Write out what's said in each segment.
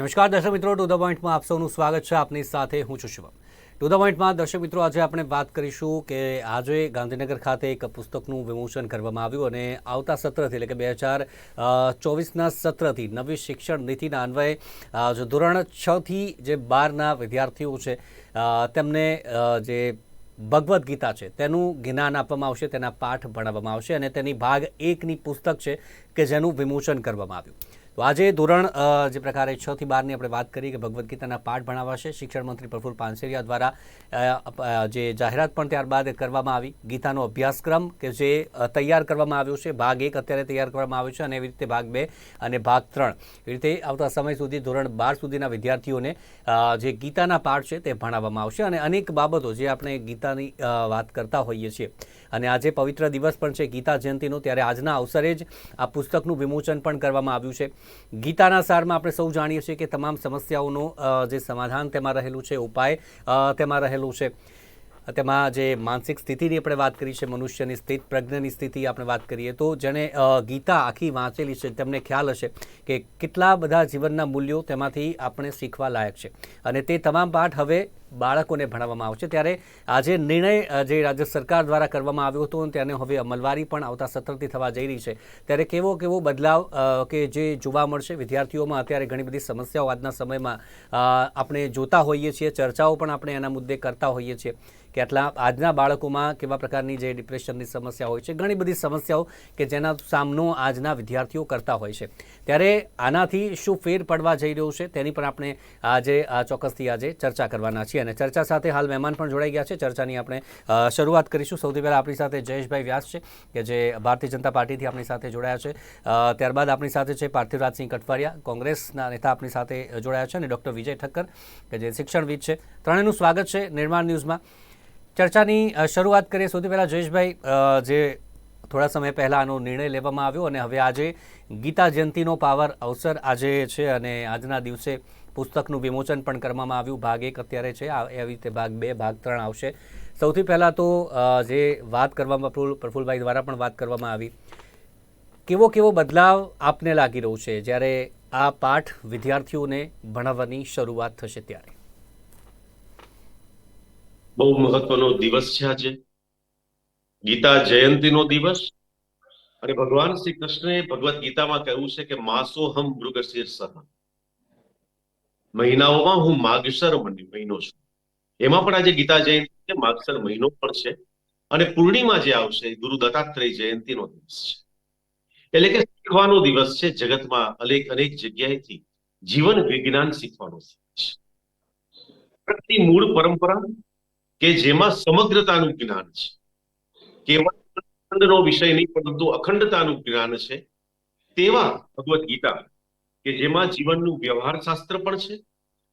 નમસ્કાર, દર્શક મિત્રો, ટુ ધ પોઈન્ટમાં આપ સૌનું સ્વાગત છે. આપની સાથે હું છું શિવમ ટુ ધ પોઈન્ટમાં દર્શક મિત્રો, આજે આપણે વાત કરીશું કે આજે ગાંધીનગર ખાતે એક પુસ્તકનું વિમોચન કરવામાં આવ્યું અને આવતા સત્રથી, એટલે કે બે હજાર ચોવીસના સત્રથી નવી શિક્ષણ નીતિના અન્વયે જે ધોરણ છથી જે બારના વિદ્યાર્થીઓ છે તેમને જે ભગવદ્ ગીતા છે, તેનું જ્ઞાન આપવામાં આવશે, તેના પાઠ ભણાવવામાં આવશે અને તેની ભાગ એકની પુસ્તક છે કે જેનું વિમોચન કરવામાં આવ્યું. તો આજે ધોરણ જે પ્રકારે છ થી બારની આપણે વાત કરી કે ભગવદ્ ગીતાના પાઠ ભણાવાશે, શિક્ષણ મંત્રી પ્રફુલ પાનસેરિયા દ્વારા જે જાહેરાત પણ ત્યારબાદ કરવામાં આવી. ગીતાનો અભ્યાસક્રમ કે જે તૈયાર કરવામાં આવ્યો છે, ભાગ એક અત્યારે તૈયાર કરવામાં આવ્યો છે અને એવી રીતે ભાગ બે અને ભાગ ત્રણ. એવી રીતે આવતા સમય સુધી ધોરણ બાર સુધીના વિદ્યાર્થીઓને જે ગીતાના પાઠ છે તે ભણાવવામાં આવશે અને અનેક બાબતો જે આપણે ગીતાની વાત કરતા હોઈએ છીએ. અને આજે પવિત્ર દિવસ પણ છે ગીતા જયંતિનો, ત્યારે આજના અવસરે જ આ પુસ્તકનું વિમોચન પણ કરવામાં આવ્યું છે. ગીતાના સારમાં આપણે સૌ જાણીએ છીએ કે તમામ સમસ્યાઓનું જે સમાધાન તેમાં રહેલું છે, ઉપાય તેમાં રહેલું છે. તેમાં જે માનસિક સ્થિતિની આપણે વાત કરી છે, મનુષ્યની સ્થિત, પ્રજ્ઞની સ્થિતિ આપણે વાત કરીએ, તો જેણે ગીતા આખી વાંચેલી છે, તેમને ખ્યાલ હશે કે કેટલા બધા જીવનના મૂલ્યો તેમાંથી આપણે શીખવા લાયક છે. અને તે તમામ પાઠ હવે બાળકોને ભણાવવામાં આવશે. ત્યારે આજે નિર્ણય જે રાજ્ય સરકાર દ્વારા કરવામાં આવ્યો હતો તેને હવે અમલવારી પણ આવતા સત્રથી થવા જઈ રહી છે. ત્યારે કેવો કેવો બદલાવ કે જે જોવા મળશે? વિદ્યાર્થીઓમાં અત્યારે ઘણી બધી સમસ્યાઓ આજના સમયમાં આપણે જોતા હોઈએ છીએ. ચર્ચાઓ પણ આપણે એના મુદ્દે કરતા હોઈએ છીએ. કે આટલા આજના બાળકોમાં કેવા પ્રકારની જે ડિપ્રેશનની સમસ્યા હોય છે? ઘણી બધી સમસ્યાઓ કે જેના સામનો આજના વિદ્યાર્થીઓ કરતા હોય છે. ત્યારે આનાથી શું ફેર પડવા જઈ રહ્યું છે? તેની પણ આપણે આજે ચોક્કસથી આજે ચર્ચા કરવાના છીએ. અને ચર્ચા સાથે હાલ મહેમાન પણ જોડાઈ ગયા છે. ચર્ચાની આપણે શરૂઆત કરીશું. સૌથી પહેલાં આપણી સાથે જયેશભાઈ વ્યાસ છે, કે જે ભારતીય જનતા પાર્ટીથી આપણી સાથે જોડાયા છે. ત્યારબાદ આપણી સાથે છે પાર્થિવરાજસિંહ કઠવારિયા કોંગ્રેસના નેતા આપણી સાથે જોડાયા છે અને ડૉક્ટર વિજય ઠક્કર, કે જે શિક્ષણવિદ છે. ત્રણેયનું સ્વાગત છે નિર્માણ ન્યૂઝમાં. ચર્ચાની શરૂઆત કરીએ. સૌથી પહેલાં જયેશભાઈ જે થોડા સમય પહેલાં આનો નિર્ણય લેવામાં આવ્યો અને હવે આજે ગીતા જયંતિનો પાવર અવસર આજે છે અને આજના દિવસે પુસ્તકનું વિમોચન પણ કરવામાં આવ્યું. ભાગ એક અત્યારે છે. આવી રીતે ભાગ બે, ભાગ ત્રણ આવશે. સૌથી પહેલાં તો જે વાત કરવામાં પ્રફુલ પ્રફુલભાઈ દ્વારા પણ વાત કરવામાં આવી. કેવો કેવો બદલાવ આપને લાગી રહ્યો છે? જ્યારે આ પાઠ વિદ્યાર્થીઓને ભણાવવાની શરૂઆત થશે ત્યારે. બહુ મહત્વનો દિવસ છે આજે. ગીતા જયંતિનો દિવસ. અને ભગવાન શ્રી કૃષ્ણએ ભગવદ્ ગીતામાં કહ્યું છે કે માસોહમ મૃગશીર્ષ મહિનાઓમાં હું માગસર મહિનો છું. એમાં પણ આજે ગીતા જયંતિ માગસર મહિનો પણ છે. અને પૂર્ણિમા જે આવશે ગુરુ દત્તાત્રેય જયંતિનો દિવસ છે. એટલે કે શીખવાનો દિવસ છે, જગતમાં અનેક અનેક જગ્યાએથી જીવન વિજ્ઞાન શીખવાનો છે. મૂળ પરંપરા કે જેમાં સમગ્રતાનું જ્ઞાન છે. કેવળ વિષય નહીં, પરંતુ અખંડતાનું જ્ઞાન છે. તેવા ભગવદ્ ગીતા કે જેમાં જીવનનું વ્યવહાર શાસ્ત્ર પણ છે,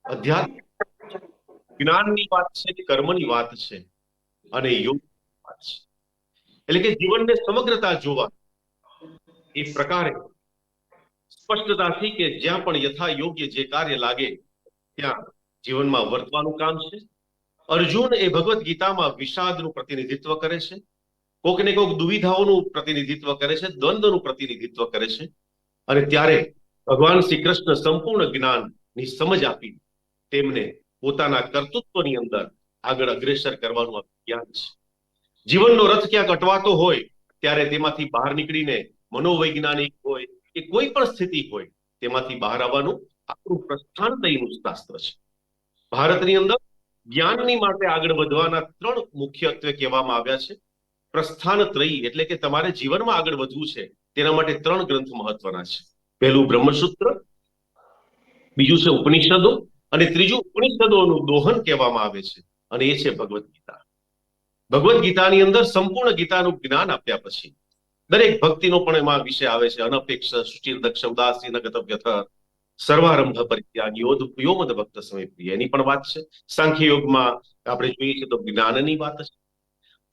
અધ્યાત્મ જ્ઞાનની વાત છે, કર્મની વાત છે અને યોગ વાત છે. એટલે કે જીવનને સમગ્રતા જોવા એ પ્રકારે સ્પષ્ટતાથી કે જ્યાં પણ યથા યોગ્ય જે કાર્ય લાગે ત્યાં જીવનમાં વર્તવાનું કામ છે. અર્જુન એ ભગવદ્ ગીતામાં વિષાદનું પ્રતિનિધિત્વ કરે છે. કોક ને કોક દુવિધાઓનું પ્રતિનિધિત્વ કરે છે, દ્વંદ્વનું પ્રતિનિધિત્વ કરે છે અને ત્યારે ભગવાન શ્રી કૃષ્ણ સંપૂર્ણ જ્ઞાનની સમજ આપી તેમને પોતાના કર્તૃત્વની અંદર આગળ અગ્રેસર કરવાનું જ્ઞાન છે. જીવનનો રથ ક્યાંક અટવાતો હોય ત્યારે તેમાંથી બહાર નીકળીને મનોવૈજ્ઞાનિક હોય કે કોઈ પણ સ્થિતિ હોય તેમાંથી બહાર આવવાનું આપણું પ્રસ્થાન દયનું શાસ્ત્ર છે. ભારતની અંદર જ્ઞાનની માટે આગળ વધવાના ત્રણ મુખ્યત્વે કહેવામાં આવ્યા છે. પ્રસ્થાન ત્રયી એટલે કે તમારે જીવનમાં આગળ વધવું છે તેના માટે ત્રણ ગ્રંથ મહત્વના છે. પહેલું બ્રહ્મસૂત્ર, બીજું છે ઉપનિષદો અને ત્રીજું ઉપનિષદોનું દોહન કહેવામાં આવે છે અને એ છે ભગવદ્ ગીતા. ભગવદ્ ગીતાની અંદર સંપૂર્ણ ગીતાનું જ્ઞાન આપ્યા પછી દરેક ભક્તિનો પણ એમાં વિષય આવે છે. અનપેક્ષ સુચિર દક્ષ ઉદાસીન ગતવ્યથ સર્વારંભ, પરિત્યાગ, યોધ યોમદ ભક્ત સમય પ્રિય. એની પણ વાત છે. સાંખ્ય યોગમાં આપણે જોઈએ છીએ તો જ્ઞાનની વાત છે.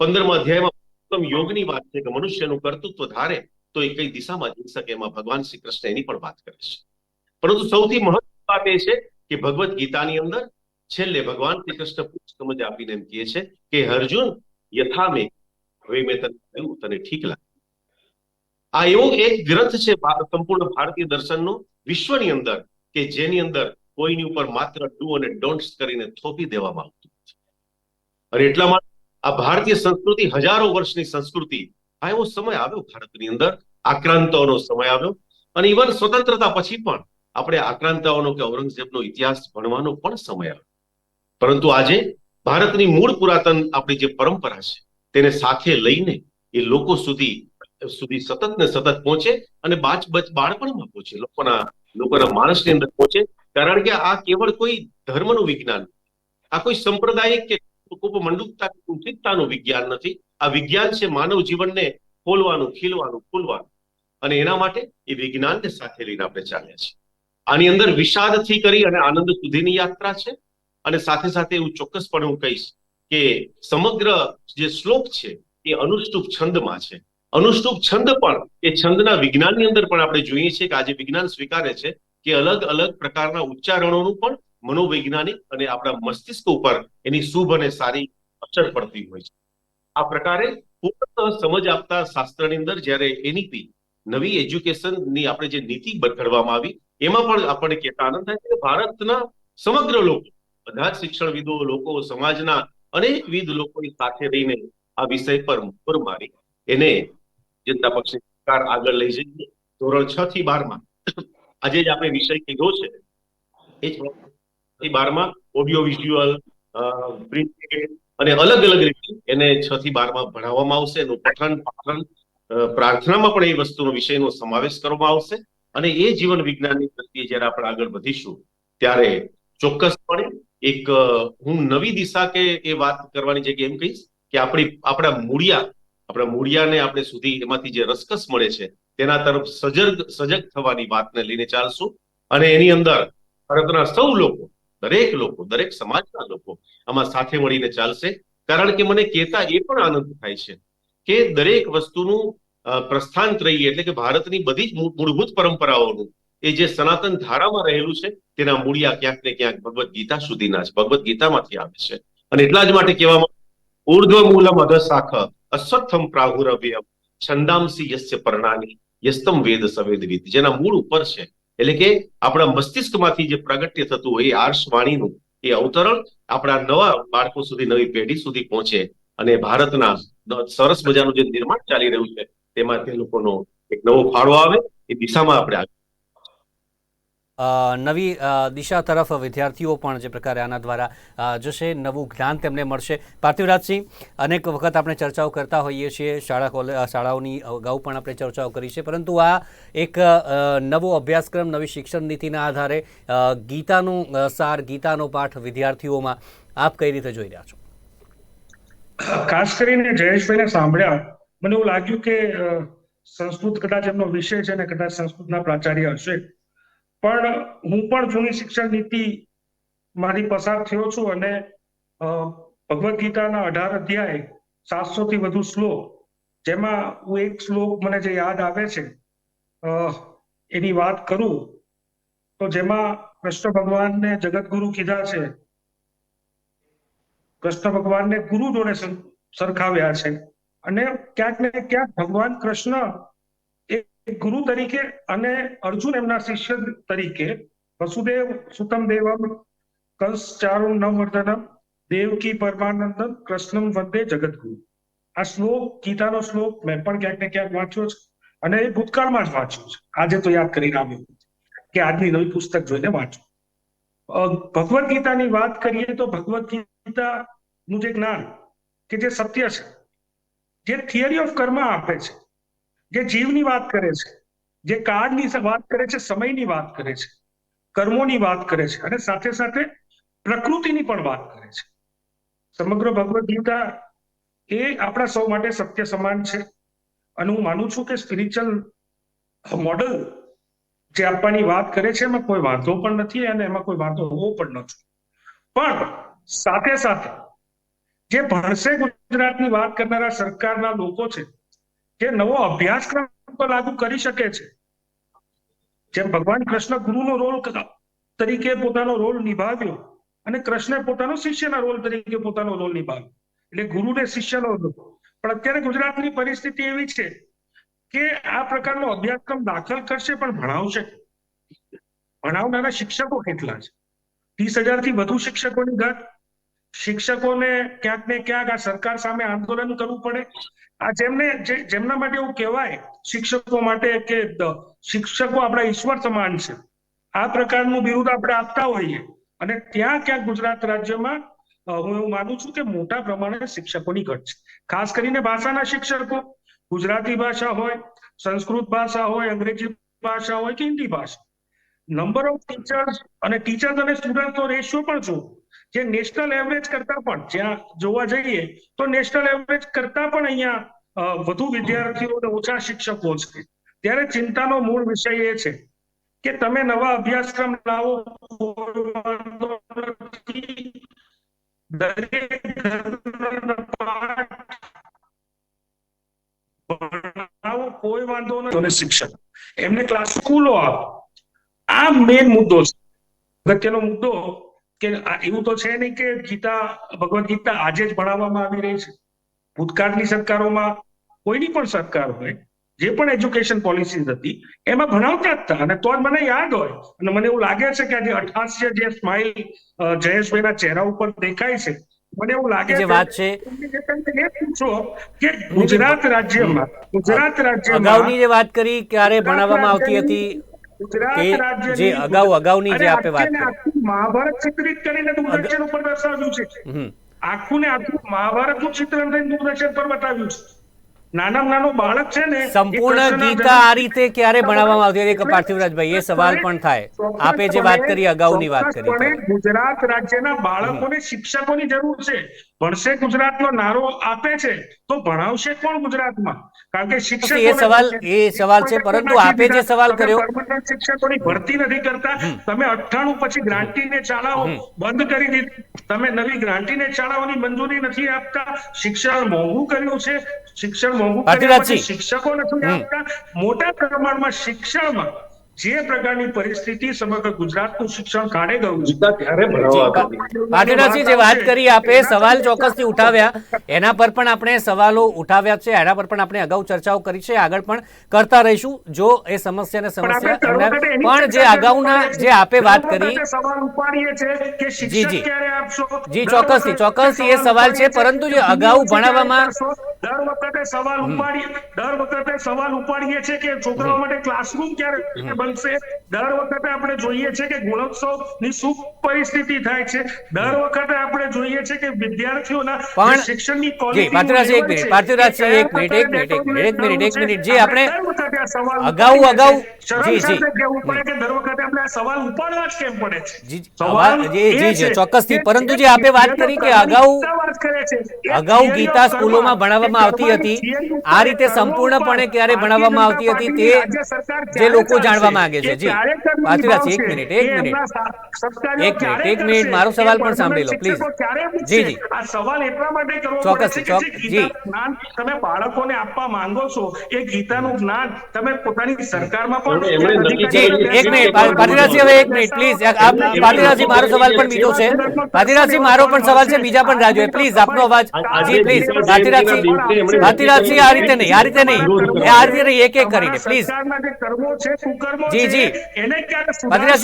પંદરમા અધ્યાયમાં યોગની વાત છે કે મનુષ્યનું કર્તૃત્વ ધારે તો એ કઈ દિશામાં જઈ શકે એમાં ભગવાન શ્રી કૃષ્ણ એની પણ વાત કરે છે. પરંતુ સૌથી મહત્વની વાત એ છે કે ભગવદ્ ગીતાની અંદર છેલ્લે ભગવાન શ્રી કૃષ્ણ સમજ આપીને એમ કહે છે કે અર્જુન, યથા મેં હવે મેં તને કહ્યું, તને ઠીક લાગે. આ એવો એક ગ્રંથ છે સંપૂર્ણ ભારતીય દર્શનનો, વિશ્વની અંદર, કે જેની અંદર કોઈની ઉપર માત્ર ડુ અને ડોન્ટ્સ કરીને થોપી દેવામાં આવતું અને એટલા માટે આ ભારતીય સંસ્કૃતિ હજારો વર્ષની સંસ્કૃતિ આ એવો સમય આવ્યો ભારતની અંદર આક્રાંતાઓનો સમય આવ્યો. અને ઇવન સ્વતંત્રતા પછી પણ આપણે આક્રાંતાઓનો કે ઔરંગઝેબનો ઇતિહાસ ભણવાનો પણ સમય આવ્યો. પરંતુ આજે ભારતની મૂળ પુરાતન આપણી જે પરંપરા છે, તેને સાથે લઈને એ લોકો સુધી સુધી સતત ને સતત પહોંચે અને બાચ બચ બાળપણમાં પહોંચે, લોકોના લોકોના માણસની અંદર પહોંચે. કારણ કે આ કેવળ કોઈ ધર્મનું વિજ્ઞાન, આ કોઈ સંપ્રદાયિક કે મંડુકતા કે કુંઠિતતાનું વિજ્ઞાન નથી. આ વિજ્ઞાન છે માનવ જીવનને ખોલવાનું, ખીલવાનું, ખોલવાનું. અને એના માટે એ વિજ્ઞાનને સાથે લઈને આપણે ચાલ્યા છીએ. આની અંદર વિષાદથી કરી અને આનંદ સુધીની યાત્રા છે. અને સાથે સાથે હું ચોક્કસપણે હું કહીશ કે સમગ્ર જે શ્લોક છે એ અનુષ્ટુપ છંદમાં છે. અનુષ્ટુપ છંદ પણ એ છંદના વિજ્ઞાનની અંદર પણ આપણે જોઈએ છીએ કે આજે વિજ્ઞાન સ્વીકારે છે કે અલગ અલગ પ્રકારના ઉચ્ચારણોનું પણ મનોવૈજ્ઞાનિક અને આપણા મસ્તિષ્ક ઉપર એની શુભ અને સારી અસર પડતી હોય છે. આ પ્રકારે પૂર્ણ સમજ આપતા શાસ્ત્રની અંદર જ્યારે એનઈપી નવી એજ્યુકેશનની આપણે જે નીતિ ઘડવામાં આવી, એમાં પણ આપણને કહેતા આનંદ થાય છે કે ભારતના સમગ્ર લોકો, બધા જ શિક્ષણવિદો, લોકો, સમાજના અનેકવિધ લોકો સાથે રહીને આ વિષય પર મોર મારી, એને જનતા પક્ષની સરકાર આગળ લઈ જઈએ. ધોરણ છ થી બારમાં આજે જ આપણે વિષય કીધો છે. એ જ થી બારમાં ઓડિયો વિઝ્યુઅલ પ્રિન્ટ અને અલગ અલગ રીતે એને છ થી બારમાં ભણાવવામાં આવશે. એનું પઠન, પાઠન પ્રાર્થનામાં પણ એ વસ્તુનો વિષયનો સમાવેશ કરવામાં આવશે. અને એ જીવન વિજ્ઞાનની દ્રષ્ટિએ જ્યારે આપણે આગળ વધીશું, ત્યારે ચોક્કસપણે એક હું નવી દિશા કે એ વાત કરવાની જગ્યાએ એમ કહીશ કે આપણી, આપણા મૂળિયા, આપણા મૂળિયાને આપણે સુધી એમાંથી જે રસકસ મળે છે, તેના તરફ સજગ સજગ થવાની વાતને લઈને ચાલશું. અને એની અંદર ભારતના સૌ લોકો, દરેક લોકો, દરેક સમાજના લોકો આમાં સાથે મળીને ચાલશે. કારણ કે મને કહેતા એ પણ આનંદ થાય છે કે દરેક વસ્તુનું પ્રસ્થાન ત્રયી એટલે કે ભારતની બધી જ મૂળભૂત પરંપરાઓનું, એ જે સનાતન ધારામાં રહેલું છે, તેના મૂળિયા ક્યાંક ને ક્યાંક ભગવદ્ ગીતા સુધીના છે ભગવદ્ ગીતામાંથી આવે છે. અને એટલા જ માટે કહેવામાં ઉર્ધ્વ મૂલમ અધશાખ અશ્વત્થમ પ્રાહુરવ્યમ છંદામસી યસ્ય પરણાની યસ્તમ વેદ સવેદવિદ જેના મૂળ ઉપર છે. એટલે કે આપણા મસ્તિષ્કમાંથી જે પ્રાગટ્ય થતું હોય એ આર્ષ વાણીનું એ અવતરણ આપણા નવા બાળકો સુધી, નવી પેઢી સુધી પહોંચે અને ભારતના સરસ મજાનું જે નિર્માણ ચાલી રહ્યું છે, તેમાં તે લોકોનો એક નવો ફાળો આવે, એ દિશામાં આપણે આગળ નવી દિશા તરફ વિદ્યાર્થીઓ પણ જે પ્રકારે આના દ્વારા જશે, નવું જ્ઞાન તેમને મળશે. પાર્થિવરાજસિંહ, અનેક વખત આપણે ચર્ચાઓ કરતા હોઈએ છીએ. શાળા કોલે શાળાઓની અગાઉ પણ આપણે ચર્ચાઓ કરી છે. પરંતુ આ એક નવો અભ્યાસક્રમ, નવી શિક્ષણ નીતિના આધારે ગીતાનું સાર, ગીતાનો પાઠ વિદ્યાર્થીઓમાં આપ કઈ રીતે જોઈ રહ્યા છો? ખાસ કરીને જયેશભાઈને સાંભળ્યા, મને એવું લાગ્યું કે સંસ્કૃત કદાચ એમનો વિષય છે ને કદાચ સંસ્કૃતના પ્રાચાર્ય હશે. પણ હું પણ જૂની શિક્ષણ નીતિ મારી પસાર થયો છું અને ભગવદ્ ગીતાના અઢાર અધ્યાય સાતસો થી વધુ શ્લોક, જેમાં હું એક શ્લોક મને જે યાદ આવે છે એની વાત કરું. તો જેમાં કૃષ્ણ ભગવાનને જગતગુરુ કીધા છે. કૃષ્ણ ભગવાનને ગુરુ જોડે સરખાવ્યા છે. અને ક્યાંક ને ક્યાંક ભગવાન કૃષ્ણ ગુરુ તરીકે અને અર્જુન એમના શિષ્ય તરીકે વસુદેવ સુતમ દેવમ કંસ ચારુ નવર્ધનમ દેવકી પરમાનંદમ કૃષ્ણમ વંદે જગદગુરુ. આ શ્લોક, ગીતાનો શ્લોક મેં પણ ક્યાંક ને ક્યાંક વાંચ્યો છે અને એ ભૂતકાળમાં જ વાંચ્યું છે. આજે તો યાદ કરીને આવ્યું કે આજની નવી પુસ્તક જોઈને વાંચું ભગવદ્ ગીતાની વાત કરીએ તો ભગવદ્ ગીતા નું જે જ્ઞાન, કે જે સત્ય છે, જે થિયરી ઓફ કર્મ આપે છે જે જીવની વાત કરે છે, જે કાળની વાત કરે છે, સમયની વાત કરે છે, કર્મોની વાત કરે છે અને સાથે સાથે પ્રકૃતિની પણ વાત કરે છે. સમગ્ર ભગવદ્ ગીતા એ આપણા સૌ માટે સત્ય સમાન છે અને હું માનું છું કે સ્પિરિચ્યુઅલ મોડલ જે આપવાની વાત કરે છે એમાં કોઈ વાંધો પણ નથી અને એમાં કોઈ વાંધો હોવો પણ નથી. પણ સાથે સાથે જે ભણશે ગુજરાતની વાત કરનારા સરકારના લોકો છે જે નવો અભ્યાસક્રમ લાગુ કરી શકે છે. જેમ ભગવાન કૃષ્ણ ગુરુનો રોલ તરીકે પોતાનો રોલ નિભાવ્યો અને કૃષ્ણે પોતાનો શિષ્યના રોલ તરીકે પોતાનો રોલ નિભાવ્યો. એટલે ગુરુને શિષ્યનો રોલ પણ અત્યારે ગુજરાતની પરિસ્થિતિ એવી છે કે આ પ્રકારનો અભ્યાસક્રમ દાખલ કરશે પણ ભણાવશે. ભણાવનારા શિક્ષકો કેટલા છે? ત્રીસ હજારથી વધુ શિક્ષકોની ઘટ શિક્ષકોને ક્યાંક ને ક્યાંક આ સરકાર સામે આંદોલન કરવું પડે. આ જેમને જેમના માટે એવું કહેવાય શિક્ષકો માટે કે શિક્ષકો આપણા ઈશ્વર સમાન છે. આ પ્રકારનું બિરુદ આપણે આપતા હોઈએ. અને ત્યાં ક્યાંક ગુજરાત રાજ્યમાં હું એવું માનું છું કે મોટા પ્રમાણે શિક્ષકોની ઘટ છે. ખાસ કરીને ભાષાના શિક્ષકો. ગુજરાતી ભાષા હોય, સંસ્કૃત ભાષા હોય, અંગ્રેજી ભાષા હોય કે હિન્દી ભાષા. નંબર ઓફ ટીચર્સ અને ટીચર્સ અને સ્ટુડન્ટ તો રેશિયો પણ જો જે નેશનલ એવરેજ કરતા પણ જ્યાં જોવા જઈએ તો નેશનલ એવરેજ કરતા પણ અહીંયા વધુ વિદ્યાર્થીઓ અને ઓછા શિક્ષકો છે. ત્યારે ચિંતાનો મૂળ વિષય એ છે કે તમે નવા અભ્યાસક્રમ લાવો કોઈ વાંધો નથી. શિક્ષક, એમને ક્લાસ સ્કૂલો આપો. આ મેઇન મુદ્દો છે. અગત્યનો મુદ્દો કે એવું તો છે નહીં કે ગીતા ભગવદ્ ગીતા આજે જ ભણાવવામાં આવી રહી છે. ભૂતકાળની સરકારોમાં કોઈની પણ સરકાર હોય જે પણ એજ્યુકેશન પોલિસીઝ હતી એમાં ભણાવતા જ હતા. અને તો જ મને યાદ હોય અને મને એવું લાગે છે કે આજે અઠાસ્ય જે સ્માઇલ જયેશભાઈના ચહેરા ઉપર દેખાય છે મને એવું લાગે છે વાત છે કે ગુજરાત રાજ્યમાં ગુજરાત રાજ્યમાં અગાઉની જે વાત કરી ક્યારે ભણાવવામાં આવતી હતી તે જે અગાઉ અગાઉની જે અરે આપે વાત કરી. મહાભારત ચિત્રિત કરીને દૂરદર્શન ઉપર દર્શાવ્યું છે. આખું ને આખું મહાભારતનું ચિત્રણ થઈને દૂરદર્શન પર બતાવ્યું છે. નાનામાં નાનું બાળક છે ને સંપૂર્ણ ગીતા આ રીતે ક્યારે ભણાવવામાં આવતી હતી પાર્થિવરાજભાઈ એ સવાલ પણ થાય. આપે જે વાત કરી અગાઉની વાત કરી ગુજરાત રાજ્યના બાળકોને શિક્ષકોની જરૂર છે. ભણશે ગુજરાતનો નારો આપે છે તો ભણાવશે કોણ ગુજરાતમાં? કારણ કે શિક્ષકો એ સવાલ એ સવાલ છે પરંતુ આપે જે સવાલ કર્યો શિક્ષકોની ભરતી નથી કરતા. તમે અઠ્ઠાણું પછી ગ્રાન્ટીને શાળાઓ બંધ કરી દીધી તમે નવી ગ્રાન્ટીને શાળાઓની મંજૂરી નથી આપતા. શિક્ષણ મોંઘું કર્યું છે. શિક્ષણ મોંઘું કર્યું. શિક્ષકો નથી આપતા. મોટા પ્રમાણમાં શિક્ષણમાં જે પ્રકારની પરિસ્થિતિ સમગ્ર ગુજરાતનું શિક્ષણ કાઢે ગયું છે. ત્યારે પાટીદારસિંહ જે વાત કરી આપે સવાલ ચોક્કસથી ઉઠાવ્યા. એના પર પણ આપણે સવાલો ઉઠાવ્યા છે એના પર પણ આપણે અગાઉ ચર્ચાઓ કરી છે આગળ પણ કરતા રહીશું. જો એ સમસ્યા ને સમસ્યા પણ જે અગાઉના જે આપે વાત કરી સવાલ ઉપાડીએ છે કે જી, શિક્ષક જી. ક્યારે આપશો? જી, ચોક્કસથી, ચોક્કસથી એ સવાલ છે, પરંતુ જે અગાઉ ભણાવવામાં-. દર વખતે સવાલ ઉપાડીએ દર વખતે સવાલ ઉપાડીએ છે કે છોકરાઓ માટે ક્લાસરૂમ ક્યારે બનશે? દર વખતે આપણે જોઈએ છે કે ગુણોત્સવની શું પરિસ્થિતિ થાય છે દર વખતે આપણે જોઈએ છે કે વિદ્યાર્થીઓના શિક્ષણની quality એક મિનિટ, છે, પાર્થિવરાજસિંહ, એક મિનિટ, એક મિનિટ, એક મિનિટ, એક મિનિટ, એક મિનિટ. જે આપણે અગાઉ- અગાઉ- જી, જી. દર વખતે આપણે આ સવાલ ઉપાડવા જ કેમ પડે છે સવાલ જી, જી, જી, ચોક્કસથી. પરંતુ જે આપે વાત કરી કે અગાઉ- અગાઉ ગીતા સ્કૂલોમાં ભણાવવામાં આવતી હતી. આ રીતે સંપૂર્ણપણે ક્યારે ભણાવવામાં આવતી હતી તે જે લોકો જાણવા માંગે છે. જી. ક્યારે એક મિનિટ, એક મિનિટ. એમના સા- સત્કાર્યો એક મિનિટ, એક મિનિટ, મારો સવાલ પણ સાંભળી લો, શિક્ષકો please. ક્યારે પૂછશે? જી, જી. આ સવાલ એટલા માટે કરવો ચોક્કસ, પડે છે કે ચોક- જે જી. તમે બાળકોને આપવા માંગો છો એ ગીતાનું જ્ઞાન તમે પોતાની સરકારમાં પણ એમણે- એમણે નક્કી જી એક મિનિટ પા- હવે એક મિનિટ પ્લીઝ આપ પાટીદારસિંહ મારો સવાલ પણ બીજો છે ભાતિરાજી મારો પણ સવાલ છે બીજા પણ રાજ્યો પ્લીઝ આપનો અવાજ જી પ્લીઝ પાટીદારસિંહ પાટીદારસિંહ આ રીતે નહીં આ રીતે નહીં આ રીતે નહીં એક એક કરીને પ્લીઝ સરકારના જે કર્મો છે કુકર્મો જી, જી. એને?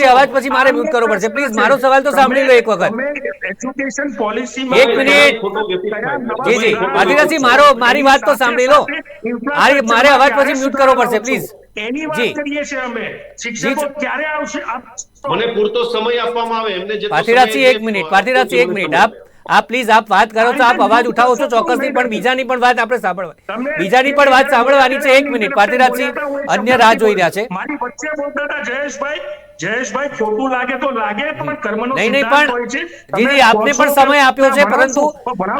અવાજ પછી મારે મ્યુટ કરવો પડશે. પ્લીઝ મારો સવાલ તો સાંભળી લો એક વખત. એજ્યુકેશન education એક મિનિટ. જી, જી. સુધારા મારો મારી વાત તો સાંભળી લો મારી મારે અવાજ પછી મ્યુટ કરવો પડશે પ્લીઝ એની વાત કરીએ છીએ અમે શિક્ષકો ક્યારે આવશે મને પૂરતો સમય આપવામાં આવે એમને જેટલો પાટીદારસિંહ એક મિનિટ પાટીદારસિંહ એક મિનિટ આપ આપ પ્લીઝ આપ વાત કરો તો આપ અવાજ ઉઠાવો છો ચોક્કસથી પણ બીજાની પણ વાત આપણે સાંભળવા બીજાની પણ વાત સાંભળવાની છે એક મિનિટ. પાટીદારસિંહ અન્ય રાહ જોઈ રહ્યા છે. મારી વચ્ચે બોલતા હતા જયેશભાઈ. જયેશભાઈ ખોટું લાગે તો લાગે પણ કર્મનો નહીં નહીં પણ હોય છે. જી તમે જી આપને પણ સમય આપ્યો છે પરંતુ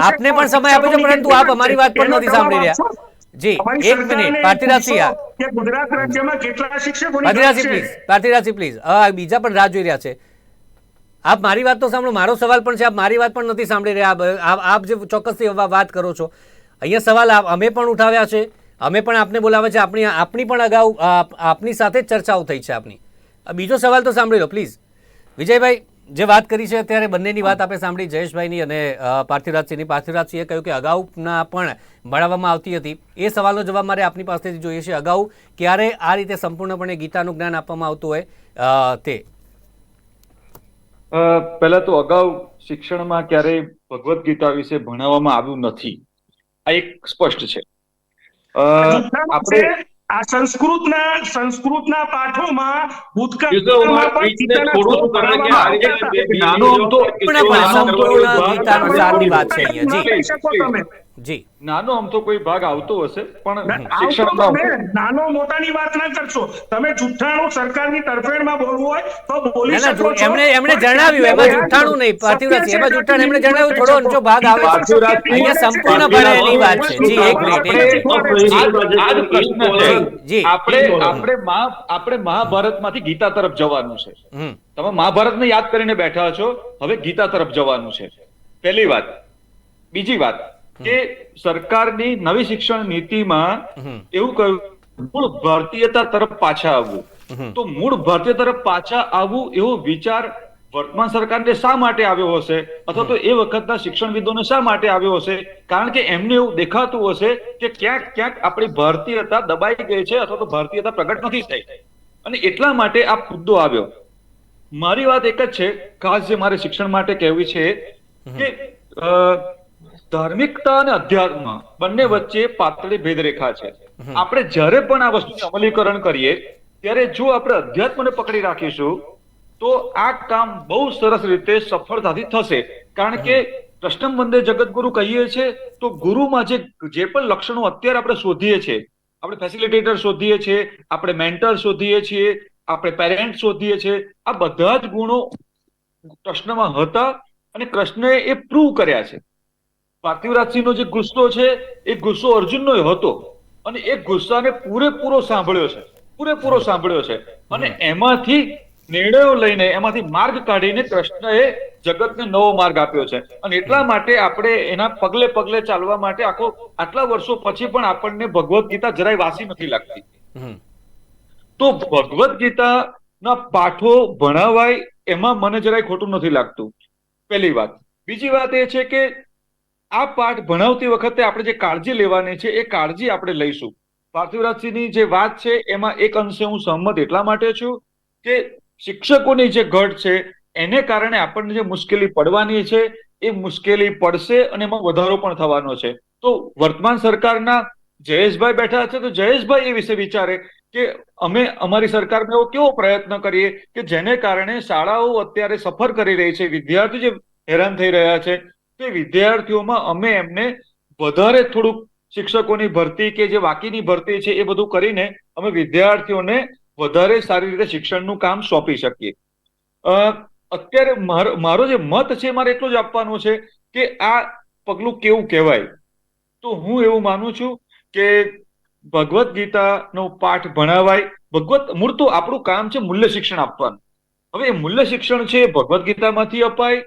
આપને પણ સમય આપ્યો છે પરંતુ આપ અમારી વાત પણ નથી સાંભળી રહ્યા. જી એક મિનિટ. પૂછો ગુજરાત રાજ્યમાં કેટલા પાટીદારસિંહ પ્લીઝ આ બીજા પણ રાહ જોઈ રહ્યા છે. આપ મારી વાત તો સાંભળો, મારો સવાલ પણ છે, આપ મારી વાત પણ નથી સાંભળી રહ્યા. આપ- જે ચોક્કસથી વાત કરો છો. અહીંયા સવાલ અમે પણ ઉઠાવ્યા છે, અમે પણ આપને બોલાવ્યા છે, આપણી આપણી પણ અગાઉ આપની સાથે જ ચર્ચાઓ થઈ છે આપની. બીજો સવાલ તો સાંભળી લો, પ્લીઝ. વિજયભાઈ, જે વાત કરી છે અત્યારે બંનેની વાત આપણે સાંભળી જયેશભાઈની અને પાર્થિવરાજસિંહની. પાર્થિવરાજસિંહે કહ્યું કે અગાઉના પણ ભણાવવામાં આવતી હતી. એ સવાલનો જવાબ મારે આપની પાસેથી જોઈએ છે. અગાઉ ક્યારે આ રીતે સંપૂર્ણપણે ગીતાનું જ્ઞાન આપવામાં આવતું હોય તે. પહેલા તો અગાઉ શિક્ષણમાં ક્યારેય ભગવદ્ ગીતા વિશે ભણાવવામાં આવ્યું નથી આ એક સ્પષ્ટ છે આપણે આ સંસ્કૃતના સંસ્કૃતના પાઠોમાં ભૂતકાળમાં પણ થોડું નાનો અમથો વાત છે જી. શકો તમે. જી. નાનો અમથો કોઈ ભાગ આવતો હશે પણ શિક્ષણ તમે નાનો મોટાની વાત ના કરશો. તમે જુઠ્ઠાણું સરકારની તરફેણમાં બોલવું હોય તો બોલી શકો છો. એમણે એમણે જણાવ્યું એમાં જુઠ્ઠાણું નહીં પાર્થિવરાજ એમાં સત્ય એમણે જણાવ્યું થોડો ઊંચો ભાગ આવે અહીંયા સંપૂર્ણ ભરેલી વાત છે. જી એક મિનિટ આ- આ જ પ્રશ્ન છે. જી. આપણે આપણે મહા- આપણે મહાભારતમાંથી ગીતા તરફ જવાનું છે. તમે મહાભારતને યાદ કરીને બેઠા છો. હવે ગીતા તરફ જવાનું છે. પહેલી વાત. બીજી વાત. કે સરકારની નવી શિક્ષણ નીતિમાં એવું કહ્યું મૂળ ભારતીયતા તરફ પાછા આવવું. તો મૂળ ભારતીય તરફ પાછા આવવું એવો વિચાર વર્તમાન સરકારને શા માટે આવ્યો હશે? અથવા તો એ વખતના શિક્ષણવિદોને શા માટે આવ્યો હશે? કારણ કે એમને એવું દેખાતું હશે કે ક્યાંક ક્યાંક આપણી ભારતીયતા દબાઈ ગઈ છે અથવા તો ભારતીયતા પ્રગટ નથી થઈ. અને એટલા માટે આ મુદ્દો આવ્યો. મારી વાત એક જ છે. ખાસ જે મારે શિક્ષણ માટે કહેવી છે કે ધાર્મિકતા અને અધ્યાત્મ બંને વચ્ચે પાતળી ભેદરેખા છે. આપણે જ્યારે પણ આ વસ્તુનું અમલીકરણ કરીએ ત્યારે જો આપણે અધ્યાત્મને પકડી રાખીશું તો આ કામ બહુ સરસ રીતે સફળતાથી થશે. કારણ કે કૃષ્ણમ વંદે જગતગુરુ કહીએ છીએ તો ગુરુમાં જે જે પણ લક્ષણો અત્યારે આપણે શોધીએ છીએ આપણે ફેસિલિટેટર શોધીએ છીએ આપણે મેન્ટર શોધીએ છીએ આપણે પેરેન્ટ શોધીએ છીએ આ બધા જ ગુણો કૃષ્ણમાં હતા અને કૃષ્ણએ એ પ્રૂવ કર્યા છે. પાર્થિવરાજસિંહનો જે ગુસ્સો છે એ ગુસ્સો અર્જુનનો હતો. અને એ ગુસ્સાને પૂરેપૂરો સાંભળ્યો છે પૂરેપૂરો સાંભળ્યો છે. અને એમાંથી નિર્ણયો લઈને એમાંથી માર્ગ કાઢીને કૃષ્ણએ જગતને નવો માર્ગ આપ્યો છે. અને એટલા માટે આપણે એના પગલે પગલે ચાલવા માટે આખો આટલા વર્ષો પછી પણ આપણને ભગવદ્ ગીતા જરાય વાસી નથી લાગતી. તો ભગવદ્ ગીતા ના પાઠો ભણાવાય એમાં મને જરાય ખોટું નથી લાગતું. પહેલી વાત. બીજી વાત એ છે કે આ પાઠ ભણાવતી વખતે આપણે જે કાળજી લેવાની છે, એ કાળજી આપણે લઈશું. પાર્થિવરાજસિંહની જે વાત છે, એમાં એક અંશે હું સહમત એટલા માટે છું કે શિક્ષકોની જે ઘટ છે, એને કારણે આપણને જે મુશ્કેલી પડવાની છે, એ મુશ્કેલી પડશે અને એમાં વધારો પણ થવાનો છે. તો વર્તમાન સરકારના જયેશભાઈ બેઠા છે, તો જયેશભાઈ એ વિશે વિચારે કે અમે અમારી સરકારમાં એવો કેવો પ્રયત્ન કરીએ કે જેને કારણે શાળાઓ અત્યારે સફર કરી રહી છે, વિદ્યાર્થીઓ જે હેરાન થઈ રહ્યા છે તે વિદ્યાર્થીઓમાં અમે એમને વધારે થોડુંક શિક્ષકોની ભરતી કે જે બાકીની ભરતી છે એ બધું કરીને અમે વિદ્યાર્થીઓને વધારે સારી રીતે શિક્ષણનું કામ સોંપી શકીએ. અત્યારે મારો મારો જે મત છે મારે એટલું જ આપવાનું છે કે આ પગલું કેવું કહેવાય? તો હું એવું માનું છું કે ભગવદ્ ગીતાનો પાઠ ભણાવાય. ભગવત મૂળ તો આપણું કામ છે મૂલ્ય શિક્ષણ આપવાનું. હવે એ મૂલ્ય શિક્ષણ છે એ ભગવદ્ ગીતામાંથી અપાય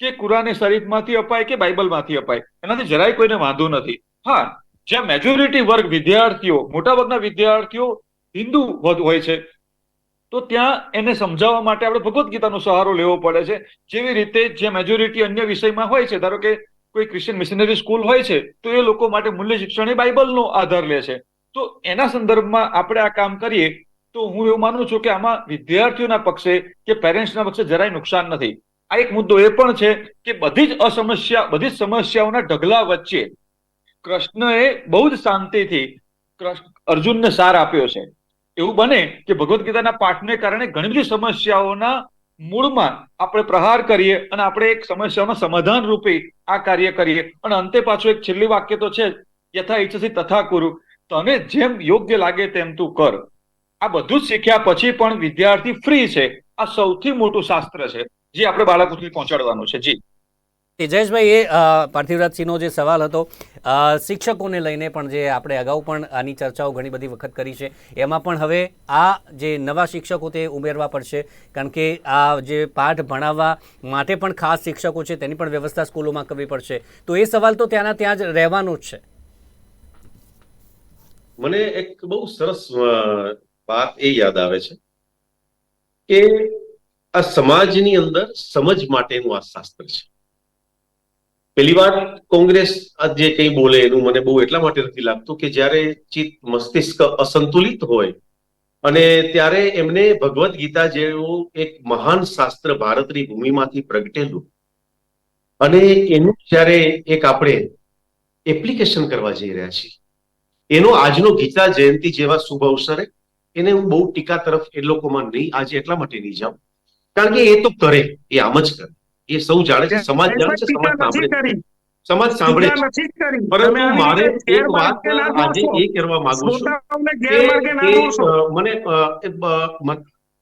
કે કુરાને શરીફમાંથી અપાય કે બાઇબલમાંથી અપાય? એનાથી જરાય કોઈને વાંધો નથી. હા, જ્યાં મેજોરિટી વર્ગ વિદ્યાર્થીઓ મોટાભાગના વિદ્યાર્થીઓ હિન્દુ હોય છે, તો ત્યાં એને સમજાવવા માટે આપણે ભગવદ્ ગીતાનો સહારો લેવો પડે છે. જેવી રીતે જે મેજોરિટી અન્ય વિષયમાં હોય છે, ધારો કે કોઈ ક્રિશ્ચિયન મિશનરી સ્કૂલ હોય છે, તો એ લોકો માટે મૂલ્ય શિક્ષણ એ બાઇબલનો આધાર લે છે. તો એના સંદર્ભમાં આપણે આ કામ કરીએ, તો હું એવું માનું છું કે આમાં વિદ્યાર્થીઓના પક્ષે કે પેરેન્ટ્સના પક્ષે જરાય નુકસાન નથી. આ એક મુદ્દો એ પણ છે કે બધી જ અસમસ્યા, બધી જ સમસ્યાઓના ઢગલા વચ્ચે કૃષ્ણએ બહુ જ શાંતિથી અર્જુનને સાર આપ્યો છે. એવું બને કે ભગવદ્ ગીતાના પાઠને કારણે ઘણી બધી સમસ્યાઓના મૂળમાં આપણે પ્રહાર કરીએ અને આપણે એક સમસ્યાઓના સમાધાન રૂપે આ કાર્ય કરીએ. અને અંતે પાછું એક છેલ્લી વાક્ય તો છે યથા ઈચ્છસી તથા કુરુ. તને જેમ યોગ્ય લાગે તેમ તું કર. આ બધું જ શીખ્યા પછી પણ વિદ્યાર્થી ફ્રી છે. આ સૌથી મોટું શાસ્ત્ર છે. જે આપણે બાળકો સુધી પહોંચાડવાનું છે જી. તે એ પાર્થિવરાજસિંહનો જે સવાલ હતો શિક્ષકોને લઈને પણ જે આપણે અગાઉ પણ આની ચર્ચાઓ ઘણી બધી વખત કરી છે એમાં પણ હવે આ જે નવા શિક્ષકો તે ઉમેરવા પડશે કારણ કે આ જે પાઠ ભણાવવા માટે પણ ખાસ શિક્ષકો છે તેની પણ વ્યવસ્થા સ્કૂલોમાં કરવી પડશે. તો એ સવાલ તો ત્યાંના ત્યાં જ રહેવાનો જ છે. મને એક બહુ સરસ વાત એ યાદ આવે છે કે આ સમાજની અંદર સમજ માટેનું આ શાસ્ત્ર છે. પહેલી વાર કોંગ્રેસ જે કંઈ બોલે એનું મને બહુ એટલા માટે નથી લાગતું કે જ્યારે ચિત્ત મસ્તિષ્ક અસંતુલિત હોય અને ત્યારે એમને ભગવદ્ ગીતા જેવું એક મહાન શાસ્ત્ર ભારતની ભૂમિમાંથી પ્રગટેલું અને એનું જ્યારે એક આપણે એપ્લિકેશન કરવા જઈ રહ્યા છીએ. એનો આજનો ગીતા જયંતિ જેવા શુભ અવસરે એને હું બહુ ટીકા તરફ એ લોકોમાં નહીં, આજે એટલા માટે નહીં જાઉં. કારણ કે એ તો કરે એ આમ જ કરે. એ સૌ જાણે છે સમાજ જાણે છે સમાજ સાંભળે સમાજ સાંભળે છે. પરંતુ મારે એક વાત આજે એ કરવા માંગુ છું કે મને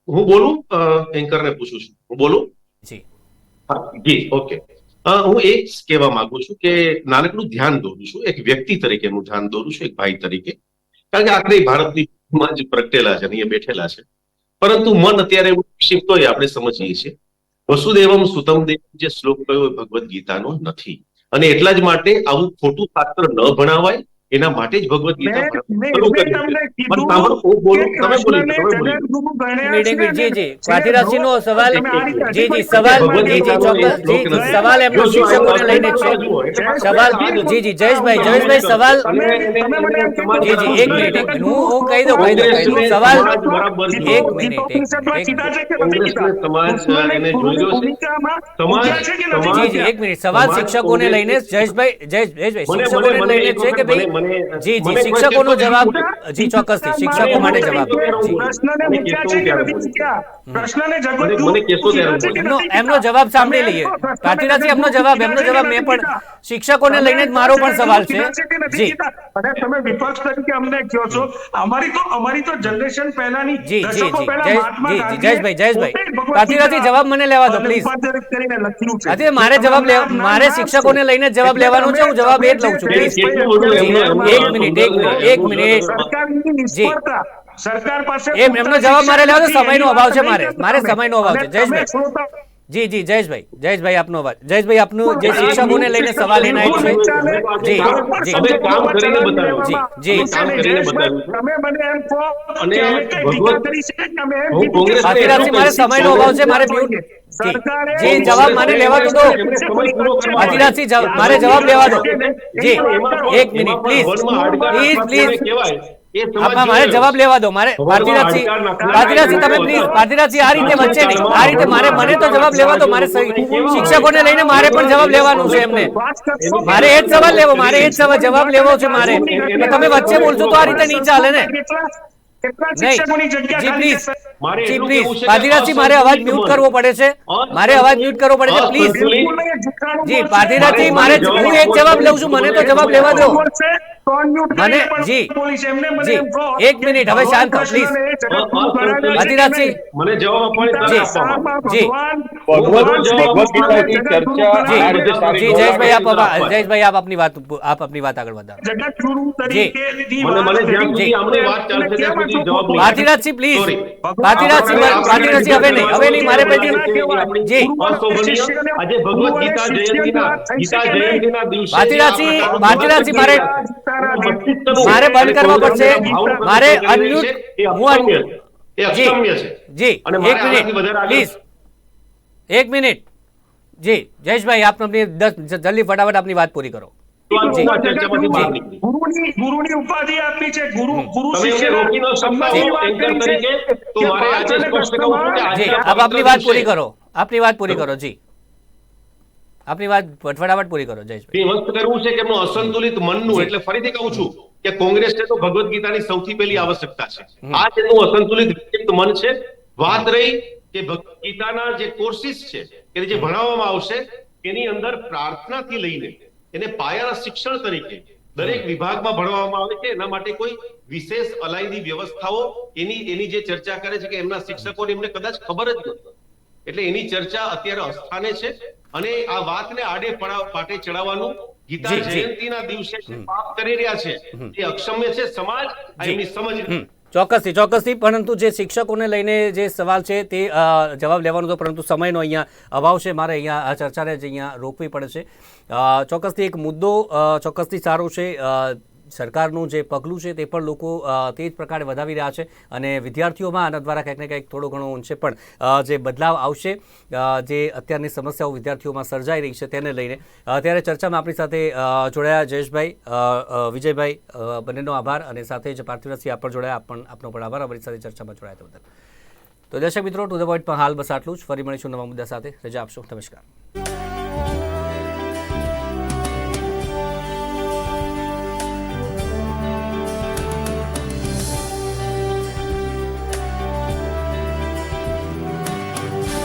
હું બોલું? એન્કરને પૂછું છું. હું બોલું? જી. ઓકે. હું એ જ કહેવા માંગુ છું કે નાનકડું ધ્યાન દોરું છું. એક વ્યક્તિ તરીકે હું ધ્યાન દોરું છું એક ભાઈ તરીકે. કારણ કે આખરે ભારતની માં જ પ્રગટેલા છે અને અહીંયા બેઠેલા છે. પરંતુ મન અત્યારે એવું શિફ્ટ આપણે સમજીએ છીએ. વસુદેવમ સુતમ દેવ જે શ્લોક કયો ભગવદ્ ગીતાનો નથી. અને એટલા જ માટે આવું ખોટું શાસ્ત્ર ન ભણાવાય. એના માટે જ ભગવદ્ ગીતા સવાલ જી જી. સવાલ જી જી ચોક્કસ જી જી સવાલ એમનો શિક્ષકોને લઈને છે સવાલ જી જી જયેશભાઈ જયેશભાઈ સવાલ જી જી એક મિનિટ હું હું કહી દઉં કહી દઉં કહી દઉં. સવાલ એક મિનિટ સમાજ જી જી એક મિનિટ. સવાલ શિક્ષકોને લઈને જયેશભાઈ જયેશ જયેશભાઈ શિક્ષકોને લઈને છે કે ભાઈ જી મને જી શિક્ષકોનો જવાબ જી ચોક્કસથી શિક્ષકો માટે જવાબ. એમનો એમનો જવાબ સાંભળી લઈએ. પાટીરાજી એમનો જવાબ એમનો જવાબ મેં પણ શિક્ષકોને લઈને જ મારો પણ સવાલ છે. જી. અને તમે વિપક્ષ તરીકે અમને કહો છો અમારી તો અમારી તો જનરેશન પહેલાની જી જી જી. પહેલા જય મહાત્મા જી જી જયેશભાઈ જયેશભાઈ. પોતે જ ભગવદ પાટીરાજી ગીતા જવાબ મને લેવા દો પ્લીઝ. આજે મારે જવાબ લેવા મારે શિક્ષકોને લઈને જવાબ લેવાનો છે હું જવાબ એ જ લઉં છું પ્લીઝ. એક મિનિટ એક મિનિટ એક મિનિટ સરકારની નિષ્ફળતા સરકાર પાસે એમ, એમનો જવાબ મારે લેવો તો સમયનો અભાવ છે મારે. મારે સમયનો અભાવ છે. જયેશભાઈ. જી જી જયેશભાઈ. જયેશભાઈ આપનો અવાજ. જયેશભાઈ આપનું જે શિક્ષકોને લઈને સવાલ એના એક છે. જી, જી. તમે કામ કરીને બતાવો. જી, જી. કામ કરીને બતાવો. તમે મને એમ કહો અને ભગવત- કરી છે કે અમે એમ મારે સમયનો અભાવ છે મારે મ્યુટ જી જવાબ મને લેવા દો. જવાબ- મારે જવાબ લેવા દો. જી એક મિનિટ પ્લીઝ પ્લીઝ પ્લીઝ. મારે જવાબ લેવા દો. મારે પાટીરાજી પાટીરાજી તમે પ્લીઝ પાટીરાજી આ રીતે વચ્ચે નહીં. આ રીતે મારે મને તો જવાબ લેવા દો. મારે શિક્ષકોને લઈને મારે પણ જવાબ લેવાનું છે એમને. મારે એ જ સવાલ લેવો. મારે એ જ સવાલ જવાબ લેવો છે મારે. તમે વચ્ચે બોલશો તો આ રીતે નહીં ચાલે ને. મારે અવાજ મ્યુટ કરવો પડે છે. મારે અવાજ મ્યુટ કરવો પડે છે પ્લીઝ જી પાટીરાજી મારે હું એક જવાબ લઉં છું મને તો જવાબ લેવા દો. મને જી જી એક મિનિટ હવે શાંત થાઓ પ્લીઝ પાટીરાજી મને જવાબ આપવાની જી, જી. આપો. ચર્ચા જી જયેશભાઈ જયેશભાઈ આપની વાત આપ આપની વાત આગળ વધારો. જગતગુરુ તરીકેની મને મને જ્યાં સુધી આમની વાત ચાલશે ત્યાં સુધી જવાબ નહીં. પાટીરાજી પ્લીઝ Sorry. પાટીરાજી પાટીરાજી હવે નહીં હવે નહીં મારે પછી જી. આજે ભગવદ ગીતા જયંતિના ગીતા જયંતિના દિવસે પાટીરાજી આ મારે મારે બંધ કરવા પડશે. મારે પ્રત્યે હું. એ જી. એક મિનિટ. પ્લીઝ. એક મિનિટ. જી. જયેશભાઈ આપ આપની દસ જલ્દી ફટાફટ આપની વાત પૂરી કરો. ગુરુની ઉપાધિ આપી છે. ગુરુ ગુરુ આપની વાત પૂરી કરો. આપની વાત પૂરી કરો. જી. આપની વાત ફટાફટ પૂરી કરો જયેશભાઈ. એ કરવું છે કે એમનું અસંતુલિત મનનું એટલે ફરીથી કહું છું કે કોંગ્રેસને તો ભગવદ ગીતાની સૌથી પહેલી આવશ્યકતા છે. આ જેનું અસંતુલિત વિક્ષિપ્ત મન છે. વાત રહી કે ભગવદ ગીતાના જે કોર્સિસ છે કે જે ભણાવવામાં આવશે એની અંદર પ્રાર્થનાથી લઈને એને પાયાના શિક્ષણ તરીકે દરેક વિભાગમાં ભણવામાં આવે છે એના માટે કોઈ વિશેષ અલાયદી વ્યવસ્થાઓ એની એની જે ચર્ચા કરે છે કે એમના શિક્ષકોને એમને કદાચ ખબર જ નથી એટલે એની ચર્ચા અત્યારે અસ્થાને છે. અને આ વાતને આડે પાટે ચડાવવાનું ગીતા. જયંતિના દિવસે પાપ કરી રહ્યા છે એ અક્ષમ્ય છે સમાજ એમની સમજ ચોક્કસથી ચોક્કસથી પરંતુ જે શિક્ષકોને લઈને જે સવાલ છે તે જવાબ લેવાનો હતો પરંતુ સમયનો અહીંયા અભાવ છે. મારે અહીંયા આ ચર્ચાને જ અહીંયા રોકવી પડે છે. ચોક્કસથી એક મુદ્દો ચોક્કસથી સારો છે. સરકારનું જે પગલું છે તે પણ લોકો તે જ પ્રકારે વધાવી રહ્યા છે અને વિદ્યાર્થીઓમાં આના દ્વારા કંઈક ને કંઈક થોડો ઘણો ઊંચે પણ જે બદલાવ આવશે જે અત્યારની સમસ્યાઓ વિદ્યાર્થીઓમાં સર્જાઈ રહી છે તેને લઈને. ત્યારે ચર્ચામાં આપણી સાથે જોડાયા જયેશભાઈ વિજયભાઈ બંનેનો આભાર અને સાથે જ પાર્થિવરસિંહ આપ જોડાયા. આપ પણ, આપનો પણ આભાર. અમારી સાથે ચર્ચામાં જોડાયા બદલ. તો દર્શક મિત્રો ટુ ધ પોઈન્ટમાં હાલ બસ આટલું જ. ફરી મળીશું નવા મુદ્દા સાથે. રજા આપશો. નમસ્કાર.